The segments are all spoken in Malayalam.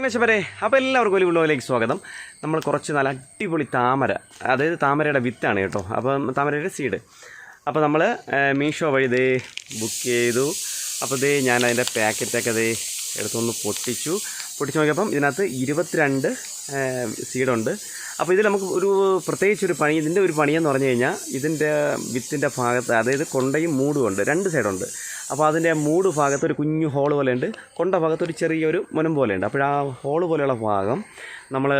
മേശപ്പരെ അപ്പോൾ എല്ലാവർക്കും ഒരു വിളവിലേക്ക് സ്വാഗതം. നമ്മൾ കുറച്ച് നല്ല അടിപൊളി താമര അതായത് താമരയുടെ വിത്താണ് കേട്ടോ. അപ്പം താമരയുടെ സീഡ് അപ്പോൾ നമ്മൾ മീഷോ വഴി ഇതേ ബുക്ക് ചെയ്തു. അപ്പോൾ ഇതേ ഞാൻ അതിന്റെ പാക്കറ്റൊക്കെ ദേ എടുത്തൊന്ന് പൊട്ടിച്ചു. പൊട്ടിച്ച് നോക്കിയപ്പം ഇതിനകത്ത് ഇരുപത്തിരണ്ട് സീഡുണ്ട് അപ്പോൾ ഇതിൽ നമുക്ക് ഒരു പ്രത്യേകിച്ച് ഒരു പണി ഇതിന്റെ ഒരു പണിയെന്ന് പറഞ്ഞു കഴിഞ്ഞാൽ ഇതിന്റെ വിത്തിന്റെ ഭാഗത്ത് അതായത് കൊണ്ടയും മൂടും ഉണ്ട്. രണ്ട് സൈഡുണ്ട് അപ്പോൾ അതിന്റെ മൂട് ഭാഗത്ത് ഒരു കുഞ്ഞു ഹോൾ പോലെ ഉണ്ട് കൊണ്ട ഭാഗത്ത് ഒരു ചെറിയൊരു മുനം പോലെ ഉണ്ട് അപ്പോൾ ആ ഹോൾ പോലെയുള്ള ഭാഗം നമ്മൾ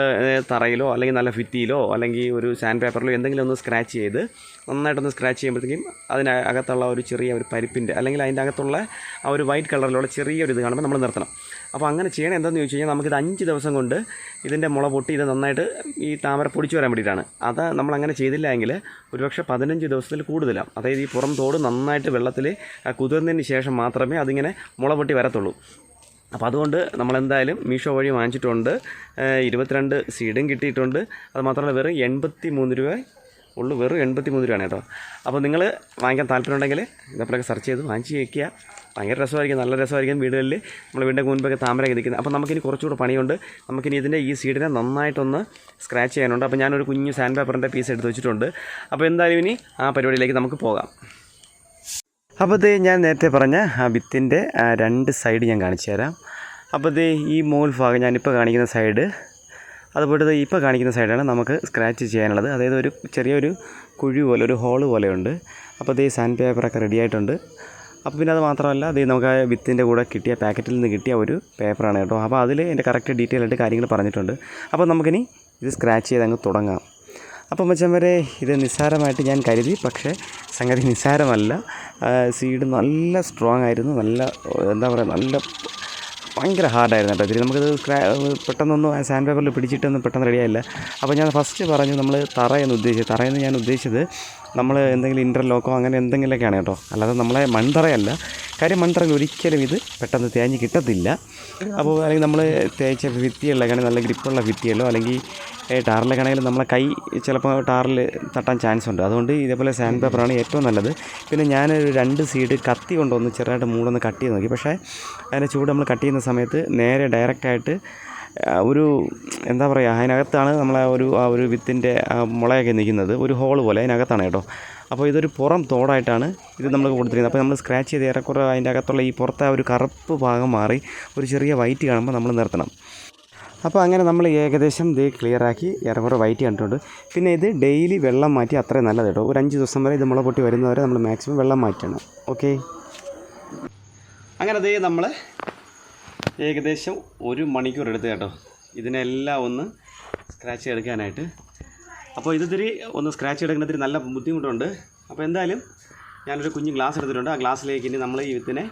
തറയിലോ അല്ലെങ്കിൽ നല്ല ഫിറ്റിയിലോ അല്ലെങ്കിൽ ഒരു സാൻഡ് പേപ്പറിലോ എന്തെങ്കിലും ഒന്ന് സ്ക്രാച്ച് ചെയ്ത് നന്നായിട്ടൊന്ന് സ്ക്രാച്ച് ചെയ്യുമ്പോഴത്തേക്കും അതിന് അകത്തുള്ള ഒരു ചെറിയ ഒരു പരിപ്പിന്റെ അല്ലെങ്കിൽ അതിന്റെ അകത്തുള്ള ആ ഒരു വൈറ്റ് കളറിലുള്ള ചെറിയൊരു ഇത് കാണുമ്പോൾ നമ്മൾ നിർത്തണം. അപ്പോൾ അങ്ങനെ ചെയ്യണം എന്താണെന്ന് ചോദിച്ചു കഴിഞ്ഞാൽ നമുക്കിത് അഞ്ച് ദിവസം കൊണ്ട് ഇതിന്റെ മുള പൊട്ടി ഇത് നന്നായിട്ട് ഈ താമര പൊടിച്ചു വരാൻ വേണ്ടിയിട്ടാണ്. അത് നമ്മൾ അങ്ങനെ ചെയ്തില്ല എങ്കിൽ ഒരുപക്ഷെ പതിനഞ്ച് ദിവസത്തിൽ കൂടുതലാണ് അതായത് ഈ പുറം തോട് നന്നായിട്ട് വെള്ളത്തിൽ കുതിർന്നതിന് ശേഷം മാത്രമേ അതിങ്ങനെ മുള പൊട്ടി വരത്തുള്ളൂ. അപ്പോൾ അതുകൊണ്ട് നമ്മളെന്തായാലും മീഷോ വഴി വാങ്ങിച്ചിട്ടുണ്ട്. ഇരുപത്തിരണ്ട് സീഡും കിട്ടിയിട്ടുണ്ട്. അതുമാത്രമല്ല വെറും എൺപത്തി മൂന്ന് രൂപ ഉള്ളു. വെറും എൺപത്തി മൂന്ന് രൂപയാണ് കേട്ടോ. അപ്പോൾ നിങ്ങൾ വാങ്ങിക്കാൻ താല്പര്യമുണ്ടെങ്കിൽ ഇതപ്പോഴൊക്കെ സെർച്ച് ചെയ്ത് വാങ്ങിച്ച് വയ്ക്കുക ഭയങ്കര രസമായിരിക്കും നല്ല രസമായിരിക്കും വീടുകളിൽ നമ്മൾ വീടിന്റെ മുൻപൊക്കെ താമരയൊക്കെ നിൽക്കുന്നത് അപ്പോൾ നമുക്കിനി കുറച്ചുകൂടെ പണിയുണ്ട്. നമുക്കിനി ഇതിന്റെ ഈ സീഡിനെ നന്നായിട്ടൊന്ന് സ്ക്രാച്ച് ചെയ്യാനുണ്ട്. അപ്പോൾ ഞാനൊരു കുഞ്ഞ് സാൻഡ് പേപ്പറിന്റെ പീസ് എടുത്ത് വെച്ചിട്ടുണ്ട്. അപ്പോൾ എന്തായാലും ഇനി ആ പരിപാടിയിലേക്ക് നമുക്ക് പോകാം. അപ്പോൾ ഇത് ഞാൻ നേരത്തെ പറഞ്ഞ ആ വിത്തിന്റെ രണ്ട് സൈഡ് ഞാൻ കാണിച്ചു തരാം. അപ്പോൾ ഇത് ഈ മോൾ ഭാഗം ഞാനിപ്പോൾ കാണിക്കുന്ന സൈഡ് അതുപോലെ ഇപ്പോൾ കാണിക്കുന്ന സൈഡാണ് നമുക്ക് സ്ക്രാച്ച് ചെയ്യാനുള്ളത്. അതായത് ഒരു ചെറിയൊരു കുഴി പോലെ ഒരു ഹോൾ പോലെയുണ്ട് അപ്പോൾ ഈ സാൻഡ് പേപ്പറൊക്കെ റെഡി ആയിട്ടുണ്ട്. അപ്പോൾ പിന്നെ അത് മാത്രമല്ല അത് നമുക്ക് ആ വിത്തിന്റെ കൂടെ കിട്ടിയ പാക്കറ്റിൽ നിന്ന് കിട്ടിയ ഒരു പേപ്പറാണ് കേട്ടോ. അപ്പോൾ അതിൽ എന്റെ കറക്റ്റ് ഡീറ്റെയിൽ ആയിട്ട് കാര്യങ്ങൾ പറഞ്ഞിട്ടുണ്ട്. അപ്പോൾ നമുക്കിനി ഇത് സ്ക്രാച്ച് ചെയ്ത് അങ്ങ് തുടങ്ങാം. അപ്പം മച്ചാൻ വരെ ഇത് നിസ്സാരമായിട്ട് ഞാൻ കരുതി പക്ഷേ സംഗതി നിസ്സാരമല്ല. സീഡ് നല്ല സ്ട്രോങ് ആയിരുന്നു നല്ല എന്താ പറയുക നല്ല ഭയങ്കര ഹാർഡായിരുന്നു കേട്ടോ. ഇതിൽ സ്ക്രാ പെട്ടെന്നൊന്നും സാൻഡ് പേപ്പറിൽ പിടിച്ചിട്ടൊന്നും പെട്ടെന്ന് റെഡിയായില്ല അപ്പോൾ ഞാൻ ഫസ്റ്റ് പറഞ്ഞു നമ്മൾ തറയെന്ന് ഉദ്ദേശിച്ചത്. തറയെന്ന് ഞാൻ ഉദ്ദേശിച്ചത് നമ്മൾ എന്തെങ്കിലും ഇന്റർലോക്കോ അങ്ങനെ എന്തെങ്കിലുമൊക്കെയാണ് കേട്ടോ. അല്ലാതെ നമ്മളെ മൺതറയല്ല. കാര്യം മൺതറയിൽ ഒരിക്കലും ഇത് പെട്ടെന്ന് തേഞ്ഞ് കിട്ടത്തില്ല. അപ്പോൾ അല്ലെങ്കിൽ നമ്മൾ തേച്ച ഭിത്തികളിലൊക്കെ നല്ല ഗ്രിപ്പുള്ള ഭിത്തിയല്ലോ അല്ലെങ്കിൽ ടാറിലൊക്കെ ആണെങ്കിലും നമ്മളെ കൈ ചിലപ്പോൾ ടാറിൽ തട്ടാൻ ചാൻസ് ഉണ്ട്. അതുകൊണ്ട് ഇതേപോലെ സാൻഡ് പേപ്പറാണ് ഏറ്റവും നല്ലത്. പിന്നെ ഞാനൊരു രണ്ട് സീഡ് കത്തി കൊണ്ടൊന്ന് ചെറുതായിട്ട് മൂടൊന്ന് കട്ട് ചെയ്ത് നോക്കി. പക്ഷേ അതിന്റെ ചൂട് നമ്മൾ കട്ട് ചെയ്യുന്ന സമയത്ത് നേരെ ഡയറക്റ്റായിട്ട് ഒരു എന്താ പറയുക അതിനകത്താണ് നമ്മളെ ഒരു ആ ഒരു വിത്തിന്റെ മുളയൊക്കെ നിൽക്കുന്നത്. ഒരു ഹോൾ പോലെ അതിനകത്താണ് കേട്ടോ. അപ്പോൾ ഇതൊരു പുറം തോടായിട്ടാണ് ഇത് നമ്മൾ കൊടുത്തിരിക്കുന്നത്. അപ്പോൾ നമ്മൾ സ്ക്രാച്ച് ചെയ്ത് ഏറെക്കുറെ അതിന്റെ അകത്തുള്ള ഈ പുറത്തെ ഒരു കറുപ്പ് ഭാഗം മാറി ഒരു ചെറിയ വൈറ്റ് കാണുമ്പോൾ നമ്മൾ നിർത്തണം. അപ്പോൾ അങ്ങനെ നമ്മൾ ഏകദേശം ഇത് ക്ലിയറാക്കി ഏറെക്കുറെ വൈറ്റ് കണ്ടിട്ടുണ്ട്. പിന്നെ ഇത് ഡെയിലി വെള്ളം മാറ്റി അത്രയും നല്ലത് കേട്ടോ. ഒരു അഞ്ച് ദിവസം വരെ ഇത് മുള പൊട്ടി വരുന്നവരെ നമ്മൾ മാക്സിമം വെള്ളം മാറ്റണം. ഓക്കെ അങ്ങനെ അതേ നമ്മൾ ഏകദേശം ഒരു മണിക്കൂർ എടുത്ത് കേട്ടോ. ഇതിനെല്ലാം ഒന്ന് സ്ക്രാച്ച് എടുക്കാനായിട്ട്. അപ്പോൾ ഇതിരി ഒന്ന് സ്ക്രാച്ച് എടുക്കുന്നതിന് നല്ല ബുദ്ധിമുട്ടുണ്ട്. അപ്പോൾ എന്തായാലും ഞാനൊരു കുഞ്ഞ് ഗ്ലാസ് എടുത്തിട്ടുണ്ട്. ആ ഗ്ലാസ്സിലേക്ക് ഇനി നമ്മൾ ഈ വിത്തിനെ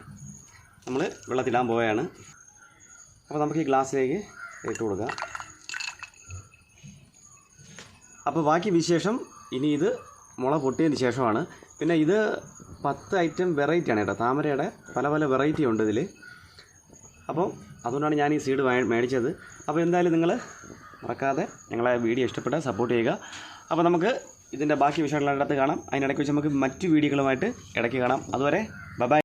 നമ്മൾ വെള്ളത്തിടാൻ പോവുകയാണ്. അപ്പോൾ നമുക്ക് ഈ ഗ്ലാസ്സിലേക്ക് ഇട്ട് കൊടുക്കുക. അപ്പോൾ ബാക്കി വിശേഷം ഇനി ഇത് മുള പൊട്ടിയതിന് ശേഷമാണ്. പിന്നെ ഇത് പത്ത് ഐറ്റം വെറൈറ്റിയാണ് കേട്ടോ. താമരയുടെ പല പല വെറൈറ്റി ഉണ്ട് ഇതിൽ അപ്പോൾ അതുകൊണ്ടാണ് ഞാൻ ഈ സീഡ് മേടിച്ചത്. അപ്പോൾ എന്തായാലും നിങ്ങൾ മറക്കാതെ ഞങ്ങളെ വീഡിയോ ഇഷ്ടപ്പെട്ടാൽ സപ്പോർട്ട് ചെയ്യുക. അപ്പോൾ നമുക്ക് ഇതിന്റെ ബാക്കി വിഷയങ്ങളുടെ അടുത്ത് കാണാം. അതിനിടയ്ക്ക് വെച്ച് നമുക്ക് മറ്റു വീഡിയോകളുമായിട്ട് ഇടയ്ക്ക് കാണാം. അതുവരെ ബൈ